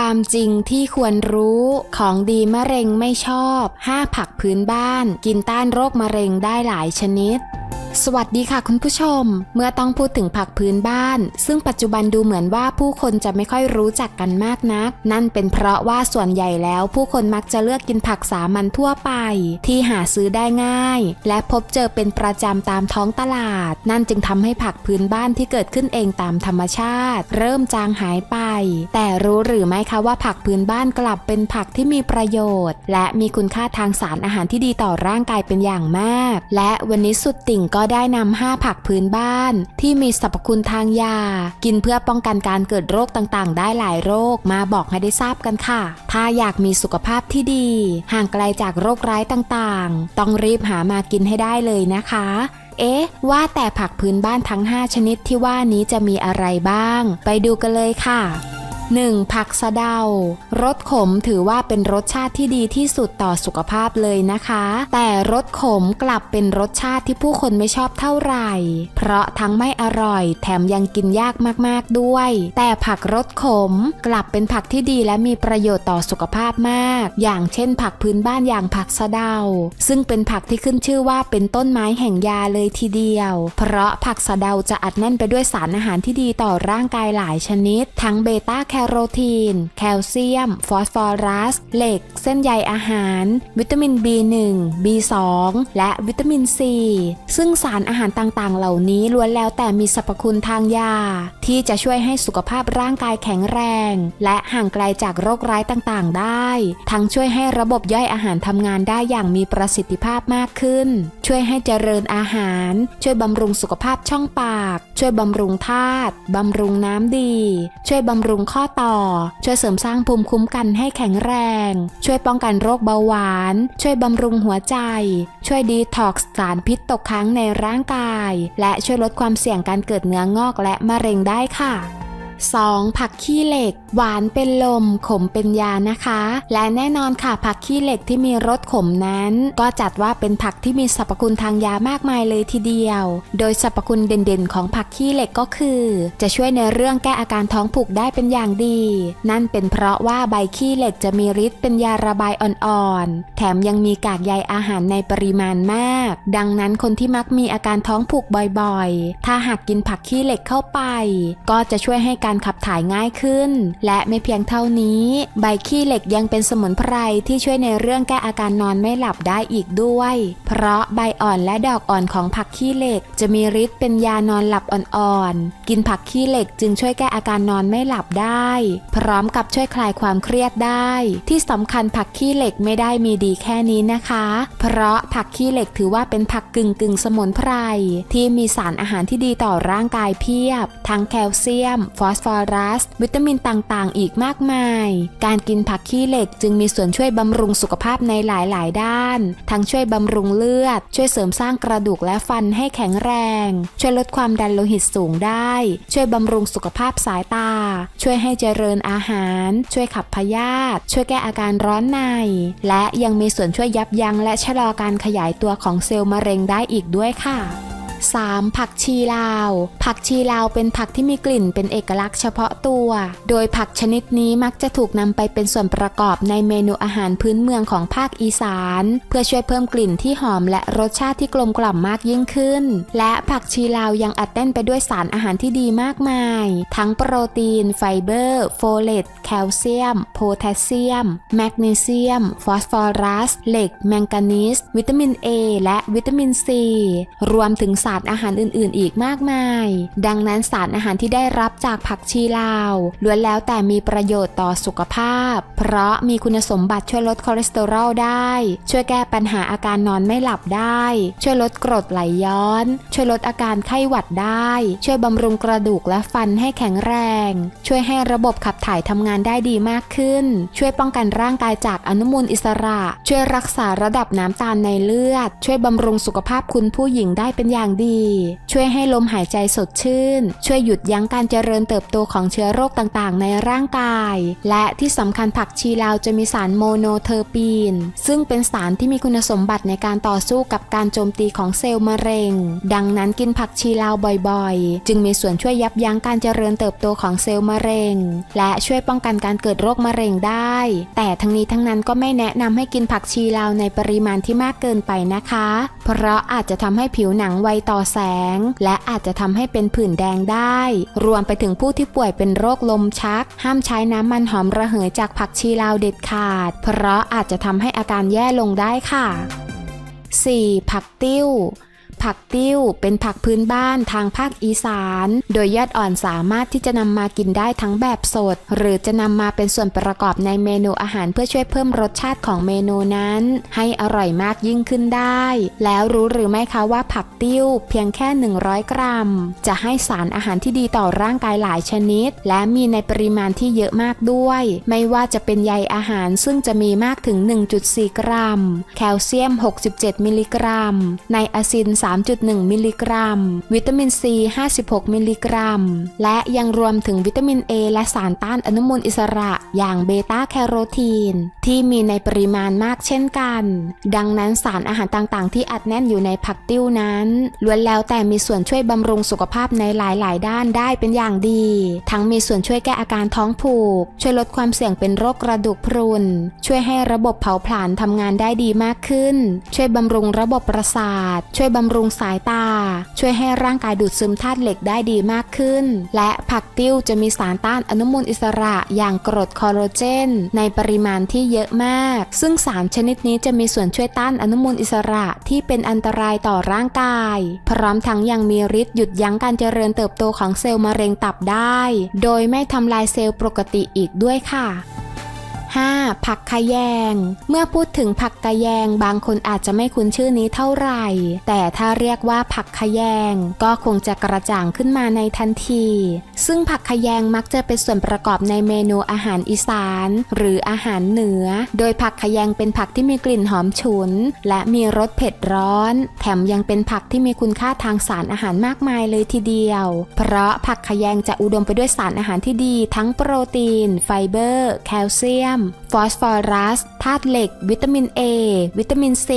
ความจริงที่ควรรู้ของดีมะเร็งไม่ชอบ 5 ผักพื้นบ้าน กินต้านโรคมะเร็งได้หลายชนิด สวัสดีค่ะคุณผู้ชม เมื่อต้องพูดถึงผักพื้นบ้าน ซึ่งปัจจุบันดูเหมือนว่าผู้คนจะไม่ค่อยรู้จักกันมากนัก นั่นเป็นเพราะว่าส่วนใหญ่แล้ว ผู้คนมักจะเลือกกินผักสามัญทั่วไป ที่หาซื้อได้ง่าย และพบเจอเป็นประจำตามท้องตลาด นั่นจึงทำให้ผักพื้นบ้านที่เกิดขึ้นเองตามธรรมชาติ เริ่มจางหายไป แต่รู้หรือไม่คะว่าผักพื้นบ้านกลับเป็นผักที่มีประโยชน์ และมีคุณค่าทางสารอาหารที่ดีต่อร่างกายเป็นอย่างมาก และวันนี้สุดติ่งก็ได้นำ5ผักพื้นบ้าน ที่มีสรรพคุณทางยา กินเพื่อป้องกันการเกิดโรคต่างๆ ได้หลายโรคมาบอกให้ได้ทราบกันค่ะ ถ้าอยากมีสุขภาพที่ดี ห่างไกลจากโรคร้ายต่างๆ ต้องรีบหามากินให้ได้เลยนะคะเอ๊ะ ว่าแต่ผักพื้นบ้านทั้ง 5 ชนิดที่ว่านี้จะมีอะไรบ้าง ไปดูกันเลยค่ะ 1. ผักสะเดารสขมถือว่าเป็นรสชาติที่ดีที่สุดต่อสุขภาพเลยนะคะ แต่รสขมกลับเป็นรสชาติที่ผู้คนไม่ชอบเท่าไหร่ เพราะทั้งไม่อร่อย แถมยังกินยากมากๆด้วย แต่ผักรสขมกลับเป็นผักที่ดีและมีประโยชน์ต่อสุขภาพมาก อย่างเช่น ผักพื้นบ้านอย่างผักสะเดา ซึ่งเป็นผักที่ขึ้นชื่อว่าเป็นต้นไม้แห่งยาเลยทีเดียว เพราะผักสะเดาจะอัดแน่นไปด้วยสารอาหารที่ดีต่อร่างกายหลายชนิด ทั้งเบต้าแคโรทีน แคลเซียม ฟอสฟอรัส เหล็ก เส้นใยอาหาร วิตามิน B1 B2 และวิตามิน C ซึ่งสารอาหารต่างๆ เหล่านี้ล้วนแล้วแต่มีสรรพคุณทางยา ที่จะช่วยให้สุขภาพร่างกายแข็งแรง และห่างไกลจากโรคร้ายต่างๆ ได้ ทั้งช่วยให้ระบบย่อยอาหารทำงานได้อย่างมีประสิทธิภาพมากขึ้น ช่วยให้เจริญอาหาร ช่วยบำรุงสุขภาพช่องปาก ช่วยบำรุงธาตุบำรุงน้ำดี ช่วยบำรุงข้อต่อ ช่วยเสริมสร้างภูมิคุ้มกันให้แข็งแรง ช่วยป้องกันโรคเบาหวาน ช่วยบำรุงหัวใจ ช่วยดีท็อกซ์สารพิษตกค้างในร่างกาย และช่วยลดความเสี่ยงการเกิดเนื้องอกและมะเร็งได้ค่ะ 2. ผักขี้เหล็ก หวานเป็นลม ขมเป็นยานะคะ และแน่นอนค่ะผักขี้เหล็กที่มีรสขมนั้น ก็จัดว่าเป็นผักที่มีสรรพคุณทางยามากมายเลยทีเดียว โดยสรรพคุณเด่นๆ ของผักขี้เหล็กก็คือ จะช่วยในเรื่องแก้อาการท้องผูกได้เป็นอย่างดี นั่นเป็นเพราะว่าใบขี้เหล็กจะมีฤทธิ์เป็นยาระบายอ่อนๆ แถมยังมีกากใยอาหารในปริมาณมาก ดังนั้นคนที่มักมีอาการท้องผูกบ่อยๆ ถ้าหากกินผักขี้เหล็กเข้าไป ก็จะช่วยให้การขับถ่ายง่ายขึ้น และไม่เพียงเท่านี้ ใบขี้เหล็กยังเป็นสมุนไพรที่ช่วยในเรื่องแก้อาการนอนไม่หลับได้อีกด้วย เพราะใบอ่อนและดอกอ่อนของผักขี้เหล็ก จะมีฤทธิ์เป็นยานอนหลับอ่อนๆ กินผักขี้เหล็กจึงช่วยแก้อาการนอนไม่หลับได้ พร้อมกับช่วยคลายความเครียดได้ ที่สำคัญผักขี้เหล็กไม่ได้มีดีแค่นี้นะคะ เพราะผักขี้เหล็กถือว่าเป็นผักกึ่งกึ่งสมุนไพรที่มีสารอาหารที่ดีต่อร่างกายเพียบ ทั้งแคลเซียม ฟอสสฟอรัส วิตามินต่างๆ อีกมากมาย การกินผักขี้เหล็กจึงมีส่วนช่วยบำรุงสุขภาพในหลายๆ ด้าน ทั้งช่วยบำรุงเลือด ช่วยเสริมสร้างกระดูกและฟันให้แข็งแรง ช่วยลดความดันโลหิตสูงได้ ช่วยบำรุงสุขภาพสายตา ช่วยให้เจริญอาหาร ช่วยขับพยาธิช่วยแก้อาการร้อนใน และยังมีส่วนช่วยยับยั้งและชะลอการขยายตัวของเซลล์มะเร็งได้อีกด้วยค่ะ 3. ผักชีลาว ผักชีลาวเป็นผักที่มีกลิ่นเป็นเอกลักษณ์เฉพาะตัว โดยผักชนิดนี้มักจะถูกนำไปเป็นส่วนประกอบในเมนูอาหารพื้นเมืองของภาคอีสาน เพื่อช่วยเพิ่มกลิ่นที่หอมและรสชาติที่กลมกล่อมมากยิ่งขึ้น และผักชีลาวยังอัดแน่นไปด้วยสารอาหารที่ดีมากมาย ทั้งโปรตีน ไฟเบอร์ โฟเลต แคลเซียม โพแทสเซียม แมกนีเซียม ฟอสฟอรัส เหล็ก แมงกานีส วิตามิน A และวิตามิน C รวมถึงสารอาหารอื่นๆ อีกมากมาย ดังนั้นสารอาหารที่ได้รับจากผักชีลาวล้วนแล้วแต่มีประโยชน์ต่อสุขภาพ เพราะมีคุณสมบัติช่วยลดคอเลสเตอรอลได้ ช่วยแก้ปัญหาอาการนอนไม่หลับได้ ช่วยลดกรดไหลย้อน ช่วยลดอาการไข้หวัดได้ ช่วยบำรุงกระดูกและฟันให้แข็งแรง ช่วยให้ระบบขับถ่ายทำงานได้ดีมากขึ้น ช่วยป้องกันร่างกายจากอนุมูลอิสระ ช่วยรักษาระดับน้ำตาลในเลือด ช่วยบำรุงสุขภาพคุณผู้หญิงได้เป็นอย่างดี ช่วยให้ลมหายใจสดชื่น ช่วยหยุดยั้งการเจริญเติบโตของเชื้อโรคต่างๆ ในร่างกาย และที่สำคัญผักชีลาวจะมีสารโมโนเทอร์ปีน ซึ่งเป็นสารที่มีคุณสมบัติในการต่อสู้กับการโจมตีของเซลล์มะเร็ง ดังนั้นกินผักชีลาวบ่อยๆ จึงมีส่วนช่วยยับยั้งการเจริญเติบโตของเซลล์มะเร็ง และช่วยป้องกันการเกิดโรคมะเร็งได้ แต่ทั้งนี้ทั้งนั้นก็ไม่แนะนำให้กินผักชีลาวในปริมาณที่มากเกินไปนะคะ เพราะอาจจะทำให้ผิวหนังไวต่อแสง และอาจจะทำให้เป็นผื่นแดงได้ รวมไปถึงผู้ที่ป่วยเป็นโรคลมชัก ห้ามใช้น้ำมันหอมระเหยจากผักชีลาวเด็ดขาด เพราะอาจจะทำให้อาการแย่ลงได้ค่ะ 4. ผักติ้ว ผักติ้วเป็นผักพื้นบ้านทางภาคอีสาน โดยยอดอ่อนสามารถที่จะนำมากินได้ทั้งแบบสด หรือจะนำมาเป็นส่วนประกอบในเมนูอาหารเพื่อช่วยเพิ่มรสชาติของเมนูนั้น ให้อร่อยมากยิ่งขึ้นได้ แล้วรู้หรือไม่คะว่าผักติ้วเพียงแค่ 100 กรัม จะให้สารอาหารที่ดีต่อร่างกายหลายชนิด และมีในปริมาณที่เยอะมากด้วย ไม่ว่าจะเป็นใยอาหารซึ่งจะมีมากถึง 1.4 กรัม แคลเซียม 67 มิลลิกรัม ไนอาซิน3.1 มิลลิกรัม วิตามินซี 56 มิลลิกรัม และยังรวมถึงวิตามิน A และสารต้านอนุมูลอิสระอย่างเบต้าแคโรทีน ที่มีในปริมาณมากเช่นกัน ดังนั้นสารอาหารต่างๆ ที่อัดแน่นอยู่ในผักติ้วนั้นล้วนแล้วแต่มีส่วนช่วยบำรุงสุขภาพในหลายๆ ด้านได้เป็นอย่างดี ทั้งมีส่วนช่วยแก้อาการท้องผูก ช่วยลดความเสี่ยงเป็นโรคกระดูกพรุน ช่วยให้ระบบเผาผลาญทำงานได้ดีมากขึ้น ช่วยบำรุงระบบประสาท ช่วยบำรุงตรงสายตา ช่วยให้ร่างกายดูดซึมธาตุเหล็กได้ดีมากขึ้น และผักติ้วจะมีสารต้านอนุมูลอิสระอย่างกรดคอลลาเจน ในปริมาณที่เยอะมาก ซึ่งสารชนิดนี้จะมีส่วนช่วยต้านอนุมูลอิสระที่เป็นอันตรายต่อร่างกาย พร้อมทั้งยังมีฤทธิ์หยุดยั้งการเจริญเติบโตของเซลล์มะเร็งตับได้ โดยไม่ทำลายเซลล์ปกติอีกด้วยค่ะ 5. ผักขะแยง เมื่อพูดถึงผักกะแยง บางคนอาจจะไม่คุ้นชื่อนี้เท่าไหร่ แต่ถ้าเรียกว่าผักขะแยง ก็คงจะกระจ่างขึ้นมาในทันที ซึ่งผักขะแยงมักจะเป็นส่วนประกอบในเมนูอาหารอีสาน หรืออาหารเหนือ โดยผักขะแยงเป็นผักที่มีกลิ่นหอมฉุน และมีรสเผ็ดร้อน แถมยังเป็นผักที่มีคุณค่าทางสารอาหารมากมายเลยทีเดียว เพราะผักขะแยงจะอุดมไปด้วยสารอาหารที่ดี ทั้งโปรตีน ไฟเบอร์ แคลเซียมฟอสฟอรัสธาตุเหล็ก วิตามิน A วิตามิน C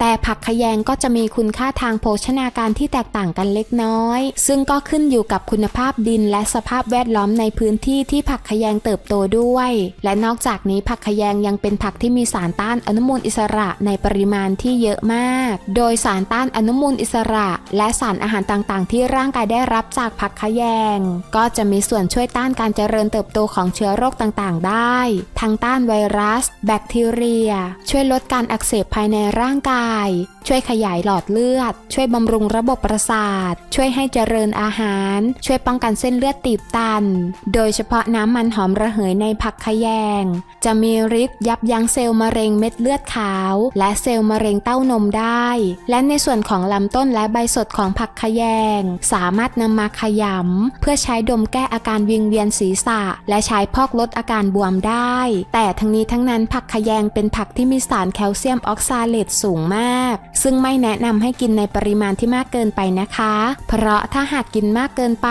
แต่ผักขะแยงก็จะมีคุณค่าทางโภชนาการที่แตกต่างกันเล็กน้อย ซึ่งก็ขึ้นอยู่กับคุณภาพดินและสภาพแวดล้อมในพื้นที่ที่ผักขะแยงเติบโตด้วย และนอกจากนี้ผักขะแยงยังเป็นผักที่มีสารต้านอนุมูลอิสระในปริมาณที่เยอะมาก โดยสารต้านอนุมูลอิสระ และสารอาหารต่างๆ ที่ร่างกายได้รับจากผักขะแยง ก็จะมีส่วนช่วยต้านการเจริญเติบโตของเชื้อโรคต่างๆ ได้ทั้งต้านไวรัส แบคทีเรีย ช่วยลดการอักเสบภายในร่างกาย ช่วยขยายหลอดเลือด ช่วยบำรุงระบบประสาท ช่วยให้เจริญอาหาร ช่วยป้องกันเส้นเลือดตีบตัน โดยเฉพาะน้ำมันหอมระเหยในผักขะแยง จะมีฤทธิ์ยับยั้งเซลล์มะเร็งเม็ดเลือดขาว และเซลล์มะเร็งเต้านมได้ และในส่วนของลำต้นและใบสดของผักขะแยง สามารถนำมาขยำเพื่อใช้ดมแก้อาการวิงเวียนศีรษะ และใช้พอกลดอาการบวมได้แต่ทั้งนี้ทั้งนั้นผักขะแยงเป็นผักที่มีสารแคลเซียมออกซาเลตสูงมาก ซึ่งไม่แนะนำให้กินในปริมาณที่มากเกินไปนะคะ เพราะถ้าหากกินมากเกินไป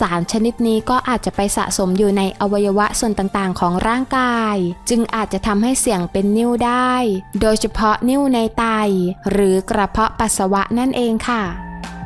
สารชนิดนี้ก็อาจจะไปสะสมอยู่ในอวัยวะส่วนต่างๆ ของร่างกาย จึงอาจจะทำให้เสี่ยงเป็นนิ่วได้ โดยเฉพาะนิ่วในไต หรือกระเพาะปัสสาวะนั่นเองค่ะ